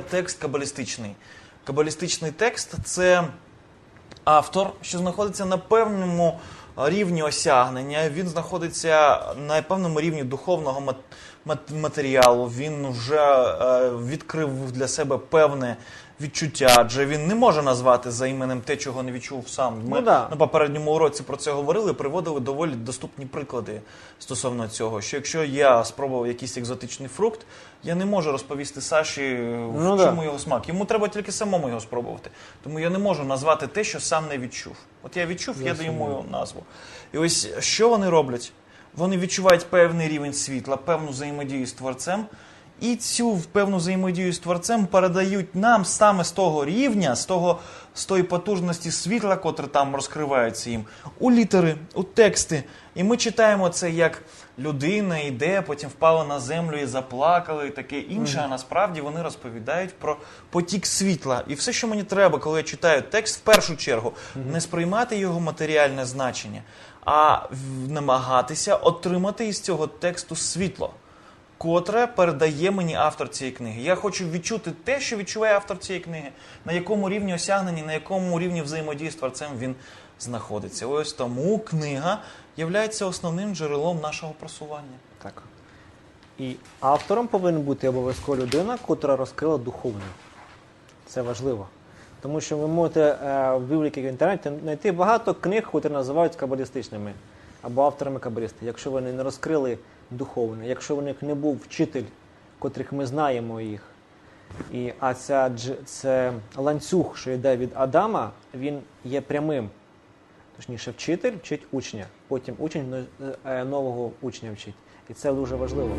текст кабалістичний. Кабалістичний текст це автор, що знаходиться на певному рівні осягнення. Він знаходиться на певному рівні духовного мат- мат- матеріалу. Він вже е, відкрив для себе певне відчуття, адже він не може назвати за іменем те, чого не відчув сам. Ми Ну да. на попередньому уроці про це говорили, приводили доволі доступні приклади стосовно цього. Що якщо я спробував якийсь екзотичний фрукт, я не можу розповісти Саші, в Ну да. чому його смак. Йому треба тільки самому його спробувати. Тому я не можу назвати те, що сам не відчув. От я відчув, я даю йому назву. І ось що вони роблять? Вони відчувають певний рівень світла, певну взаємодію з творцем. І цю певну взаємодію з творцем передають нам саме з того рівня, з того з тої потужності світла, котре там розкривається їм, у літери, у тексти. І ми читаємо це як людина йде, потім впала на землю і заплакала, і таке інше. А насправді вони розповідають про потік світла. І все, що мені треба, коли я читаю текст, в першу чергу, не сприймати його матеріальне значення, а намагатися отримати із цього тексту світло котре передає мені автор цієї книги. Я хочу відчути те, що відчуває автор цієї книги, на якому рівні осягнення, на якому рівні взаємодії з творцем він знаходиться. Ось тому книга є основним джерелом нашого просування. Так. І автором повинен бути обов'язково людина, котра розкрила духовне. Це важливо. Тому що ви можете е, в бібліки в інтернеті знайти багато книг, які називають кабалістичними або авторами кабалісти. Якщо вони не розкрили духовне, якщо в них не був вчитель, котрих ми знаємо їх, і, а ця, це ланцюг, що йде від Адама, він є прямим. Точніше, вчитель вчить учня, потім учень е, нового учня вчить. І це дуже важливо.